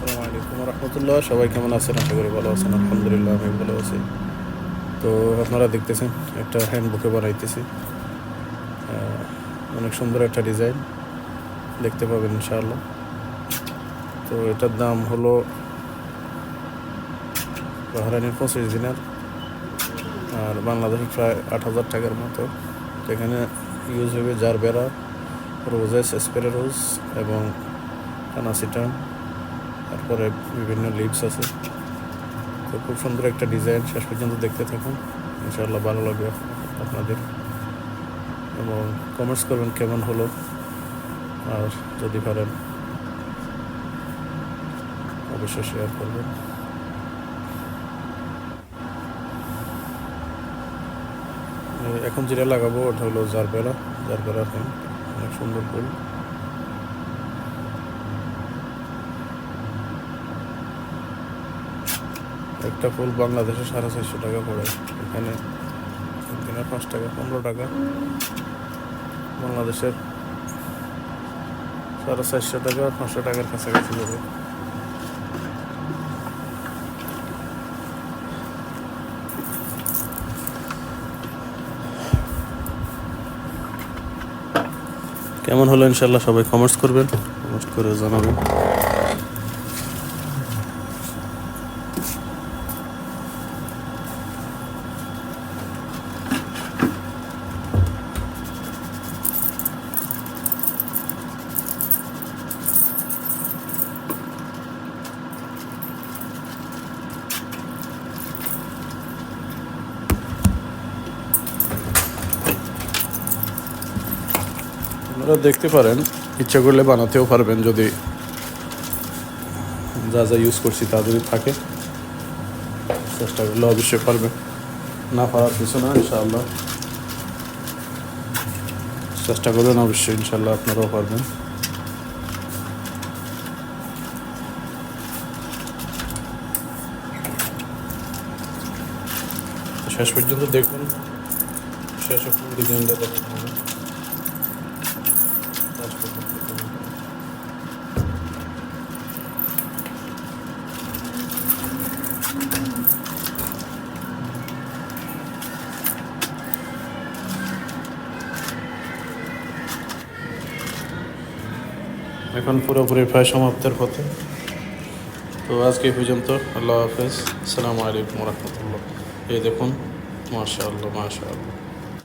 আসসালামু আলাইকুম রহমতুল্লাহ। সবাই কেমন আছেন? আশা করি ভালো আছেন। আলহামদুলিল্লাহ আমি ভালো আছি। তো আপনারা দেখতেছেন, একটা হ্যান্ডবুকে বানাইতেছি। অনেক সুন্দর একটা ডিজাইন দেখতে পাবেন ইনশাআল্লাহ। তো এটার দাম হলো বাহরানির পঁচিশ দিনের। আর বাংলাদেশে প্রায় আট হাজার টাকার মতো। এখানে ইউজ হবে জারবেরা, রোজেস, স্প্রে রোজ এবং কানাসিটাম তারপরে বিভিন্ন লিভস আছে। তো খুব সুন্দর একটা ডিজাইন শেষ পর্যন্ত দেখতে থাকুন। ইনশাআল্লাহ ভালো লাগবে আপনাদের। এবং কমেন্টস করবেন কেমন হলো। আর যদি পারেন, অবশ্যই শেয়ার করবেন। এখন যেটা লাগাবো, ওটা হলো জারবেরা। জারবেরা হ্যান্ড অনেক সুন্দর ফুল। একটা ফুল বাংলাদেশে সাড়ে চারশো টাকা পড়ে। এখানে দিনে পাঁচ টাকা, পনেরো টাকা। বাংলাদেশের সাড়ে চারশো টাকা, পাঁচশো টাকার কাছাকাছি যাবে কেমন হলো ইনশাল্লাহ সবাই কমেন্টস করবেন। কমেন্টস করে জানাবেন। আপনারা দেখতে পারেন, ইচ্ছা করলে বানাতেও পারবেন যদি যা যা ইউজ করছি তা যদি থাকে। চেষ্টা করলে অবশ্যই পারবেন। না পারার কিছু না, ইনশাআল্লাহ। চেষ্টা করবেন অবশ্যই, ইনশাআল্লাহ আপনারাও পারবেন। শেষ পর্যন্ত দেখুন, শেষ ডিজাইনটা দেখুন। এখন পুরোপুরি প্রায় সমাপ্তের পথে। তো আজকে পর্যন্ত, আল্লাহ হাফেজ। আসসালামু আলাইকুম রহমতুল্লাহ। এই দেখুন মাশা আল্লাহ মাশা আল্লাহ